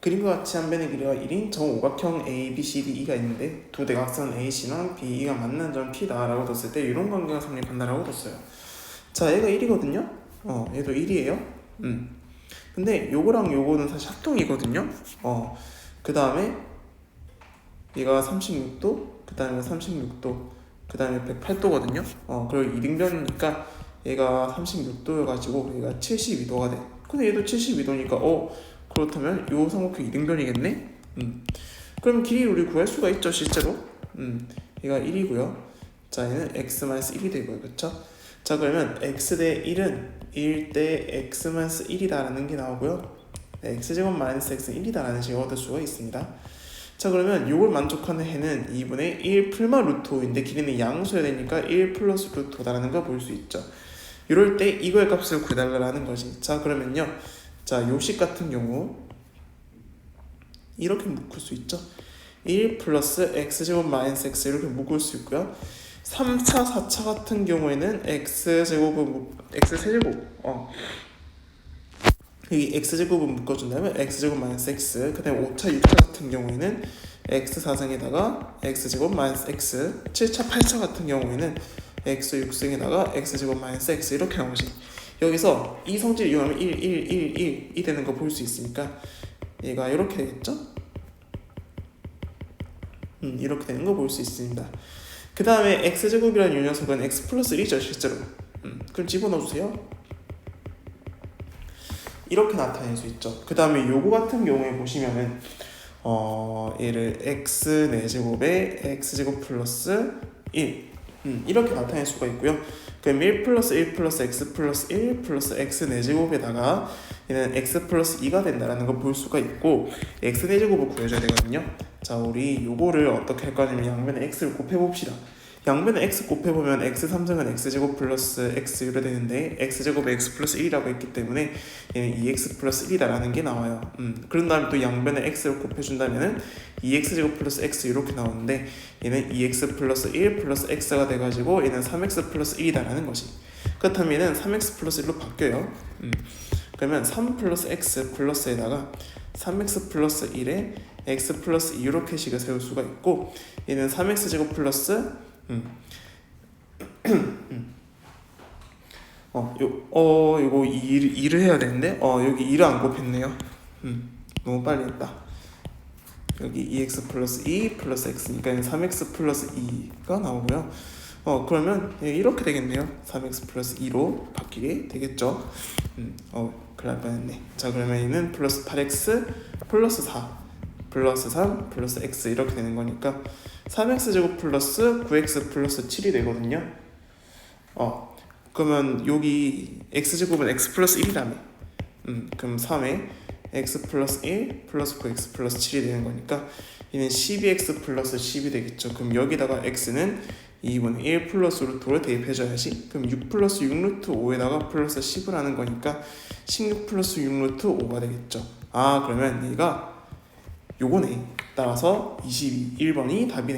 그림과 같이 한 변의 길이가 1인 정오각형 A, B, C, D, E가 있는데 두 대각선 A, C랑 B, E가 만나는 점 P다 라고 뒀을 때 이런 관계가 성립한다 라고 뒀어요. 자, 얘가 1이거든요. 어, 얘도 1이에요. 음. 근데 요거랑 요거는 사실 합동이거든요. 어, 그 다음에 얘가 36도, 그 다음에 36도, 그 다음에 108도거든요. 어, 그리고 이등변이니까 얘가 36도여가지고 얘가 72도가 돼. 근데 얘도 72도니까 어 그렇다면 요 삼각형 이등변이겠네. 음. 그럼 길이 우리 구할 수가 있죠 실제로. 음. 얘가 1이고요. 자 얘는 x-1이 되고요, 그렇죠? 자 그러면 x 대 1은 1 대 x-1이다라는 게 나오고요. 네, x제곱 마이너스 x는 1이다라는 식을 얻을 수가 있습니다. 자 그러면 요걸 만족하는 해는 2분의 1 풀마 루트 5인데 길이는 양수여야 되니까 1 플러스 루트 5다라는 걸 볼 수 있죠. 이럴 때 이거의 값을 구해달라는 거지. 자 그러면요. 자 요식 같은 경우 이렇게 묶을 수 있죠. 1 플러스 x제곱 마이너스 x 이렇게 묶을 수 있고요. 3차, 4차 같은 경우에는 x제곱은 묶- x세제곱 어 여기 x제곱을 묶어준다면 x제곱 마이너스 x 그 다음에 5차, 6차 같은 경우에는 x 4승에다가 x제곱 마이너스 x 7차, 8차 같은 경우에는 x 6승에다가 x제곱 마이너스 x 이렇게 나오지 여기서 이 성질 이용하면 1, 1, 1, 1, 이 되는 거 볼 수 있으니까 얘가 이렇게 되겠죠? 음, 이렇게 되는 거 볼 수 있습니다 그 다음에 x제곱이라는 이 녀석은 x 플러스 1이죠 실제로 음, 그럼 집어넣어주세요 이렇게 나타낼 수 있죠. 그 다음에 요거 같은 경우에 보시면은 어 얘를 x 4제곱에 x제곱 플러스 1 음, 이렇게 나타낼 수가 있고요. 그럼 1 플러스 1 플러스 x 플러스 1 플러스 x 4제곱에다가 얘는 x 플러스 2가 된다라는 걸 볼 수가 있고 x 4제곱을 구해줘야 되거든요. 자 우리 요거를 어떻게 할 거냐면 양면에 x를 곱해봅시다. 양면에 x 곱해보면 x 3승은 x제곱 플러스 x 이래 되는데 x제곱에 x 플러스 1이라고 했기 때문에 얘는 2x 플러스 1이다라는 게 나와요. 음, 그런 다음에 또 양변에 x를 곱해준다면은 2x제곱 플러스 x 이렇게 나오는데 얘는 2x 플러스 1 플러스 x가 돼가지고 얘는 3x 플러스 1이다라는 것이. 그렇다면 얘는 3x 플러스 1로 바뀌어요. 음, 그러면 3 플러스 x 플러스에다가 3x 플러스 1에 x 플러스 2 이렇게 식을 세울 수가 있고 얘는 3x 제곱 플러스 음. 어, 요, 어, 요거 2, 2를 해야 되는데, 어, 여기 2를 안 곱했네요. 음, 너무 빨리 했다. 여기 2x 플러스 2 플러스 x니까 3x 플러스 2가 나오고요. 어, 그러면 예, 이렇게 되겠네요. 3x 플러스 2로 바뀌게 되겠죠. 음, 어, 큰일 날 뻔했네. 자, 그러면 얘는 플러스 8x 플러스 4 플러스 3 플러스 x 이렇게 되는 거니까 3x 제곱 플러스 9x 플러스 7이 되거든요. 어, 그러면 여기 x 제곱은 x 플러스 1이라며. 음, 그럼 3에 x 플러스 1 플러스 9x 플러스 7이 되는 거니까 얘는 12x 플러스 10이 되겠죠. 그럼 여기다가 x는 2분의 1 플러스 루트 5를 대입해줘야지. 그럼 6 플러스 6 루트 5에다가 플러스 10을 하는 거니까 16 플러스 6 루트 5가 되겠죠. 아 그러면 얘가 요거네. 따라서 22, 1번이 답이네.